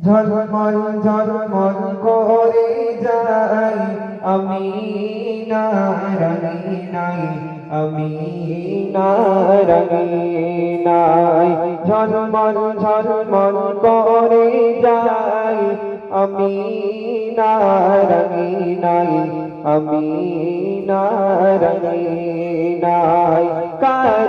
ঝলমল ঝলমল করে যাই আমি নারানি নাই আমি নাই ঝলমল ঝলমল করে যাই আমি নারানি নাই আমি নাই কার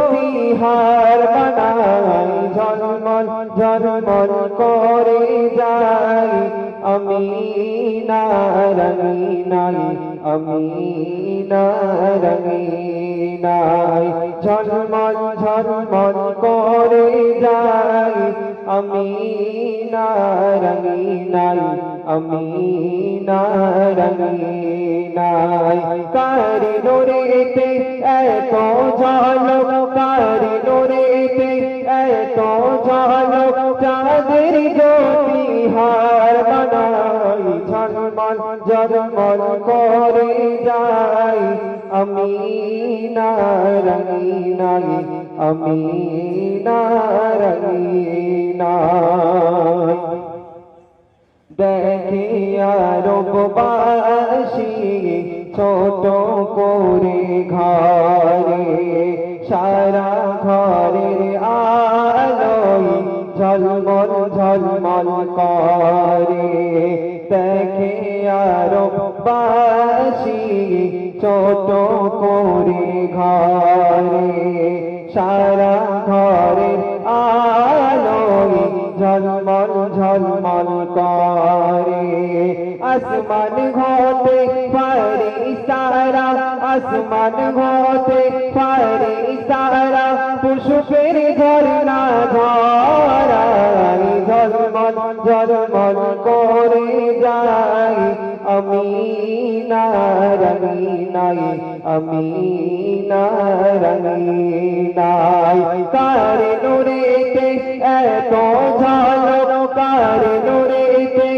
জ্যোতি হার বানাই ঝলমল ঝলমল করে যাই। আমি নারানি নাই আমি নারানি নাই ঝলমল ঝলমল করে যাই। আমি নারানি নাই আমি নারানি নাই কারি নোরেতে এত ঝলক ঝলমল ঝলমল করে যাই। আমি নারানি নাই আমি নারানি নাই। দেখে আরববাসী ছোট করে ঘরে, সারা ঘরের আলোয় ঝলমল ঝলমল করে। ছোট করে ঘরে, সারা ঘরের আলোয় ঝলমল ঝলমল করে। আসমান ঘটে পারে সারা আসমান ঘটে পারে সারা পুষ্পের ঝরনা নারানি নাই আমি নারানি নাই কার নুরেতে এত ঝলক, কার নুরেতে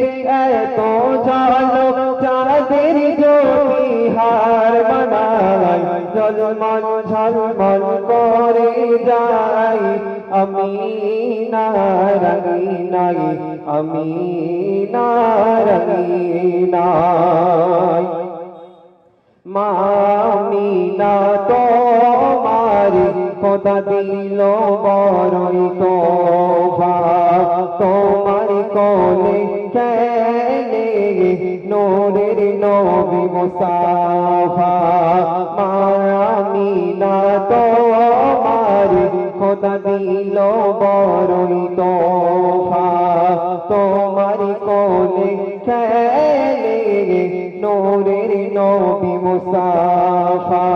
এত ঝলক, চাঁদের জ্যোতি হার বানাই ঝলমল ঝলমল করে যাই আমি নারানি নাই আমি নারানি নাই মামিনা তোমার খোদা দিল বড়ই তোফা। তোমার কোলে কেনে নোরের নবী মুসাফা। মামিনা তোমার খোদা দিল বড়ই তোফা। তোমার কোলে নোরের নবী মুসাফা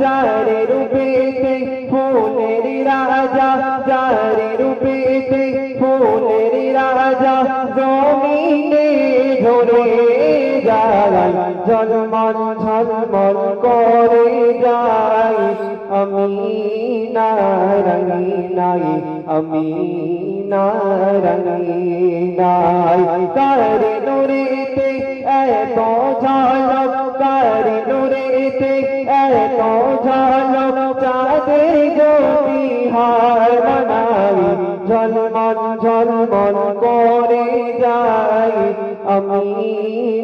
যারে রূপেতে ফুলের রাজা, যারে রূপেতে ফুলের রাজা, জমিনে ঝরে যায় জলমল ঝলমল করে যায় আমি নারানি নাই, আমি নারানি নাই। কার নুরেতে এত ঝলক ঝলমল করে যাই, আমি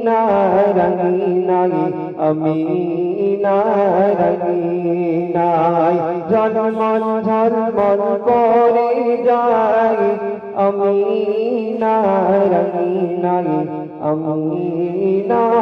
নারানি নাই আমি নাই ঝলমল ঝলমল করে যাই, আমি নারানি নাই আমি নাই